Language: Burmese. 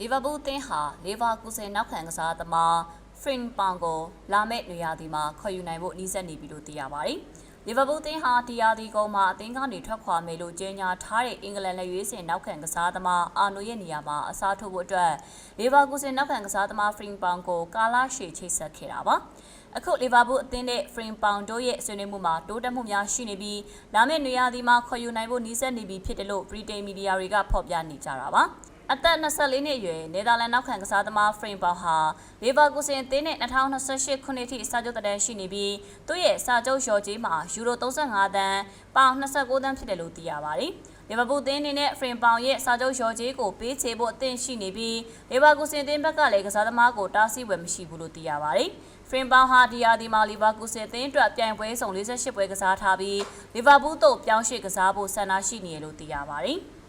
လီဗာပူးအသင်းဟာလီဗာကူဆယ်နောက်ခံကစားသမားဖရင်ပောင်ကိုလာမယ့်နေရာဒီမှာခေါ်ယူနိုင်ဖို့နှီးစပ်နေပြီလို့သိရပါတယ်။လီဗာပူးအသင်းဟာဒီယာဒီကုန်းမှာအသင်းကနေထွက်ခွာမယ်လို့ကြေညာထားတဲ့အင်္ဂလန်လက်ရွေးစင်နောက်ခံကစားသမားအာနိုရဲ့နေရာမှာအစားထိုးဖို့အတွက်လီဗာကူဆယ်နောက်ခံကစားသမားဖရင်ပောင်ကိုကာလာရှေချိတ်ဆက်ခဲ့တာပါ။အခုလီဗာပူးအသင်းနဲ့ဖရင်ပောင်တို့ရဲ့ဆွေးနွေးမှုမှာတိုးတက်မှုများရှိနေပြီးလာမယ့်နေရာဒီမှာခေါ်ယူနိုင်ဖို့နှီးစပ်နေပြီဖြစ်တယ်လို့ဗြိတိန်မီဒီယာတွေကဖော်ပြနေကြတာပါ။ အသက်24နှစ်အရွယ်နယ်သာလန်နောက်ခံကစားသမားဖရင်ဘောက်ဟာလီဗာကူဆင်အသင်းနဲ့2028ခုနှစ်ထိစာချုပ်တန်းရှိနေပြီးသူ့ရဲ့စာချုပ်လျှော်ကြေးမှာယူရို35တန်းပေါင်29တန်းဖြစ်တယ်လို့သိရပါတယ်။လီဗာပူးအသင်းအနေနဲ့ဖရင်ပေါင်ရဲ့စာချုပ်လျှော်ကြေးကိုပေးချေဖို့အသင့်ရှိနေပြီးလီဗာကူဆင်အသင်းဘက်ကလည်းကစားသမားကိုတားဆီးဝယ်မရှိဘူးလို့သိရပါတယ်။ဖရင်ပေါင်ဟာဒီယာဒီမာလီဗာကူဆင်အသင်းအတွက်ပြိုင်ပွဲဆောင်48ပွဲကစားထားပြီးလီဗာပူးတို့ပြောင်းရွှေ့ကစားဖို့ဆန္ဒရှိနေတယ်လို့သိရပါတယ်။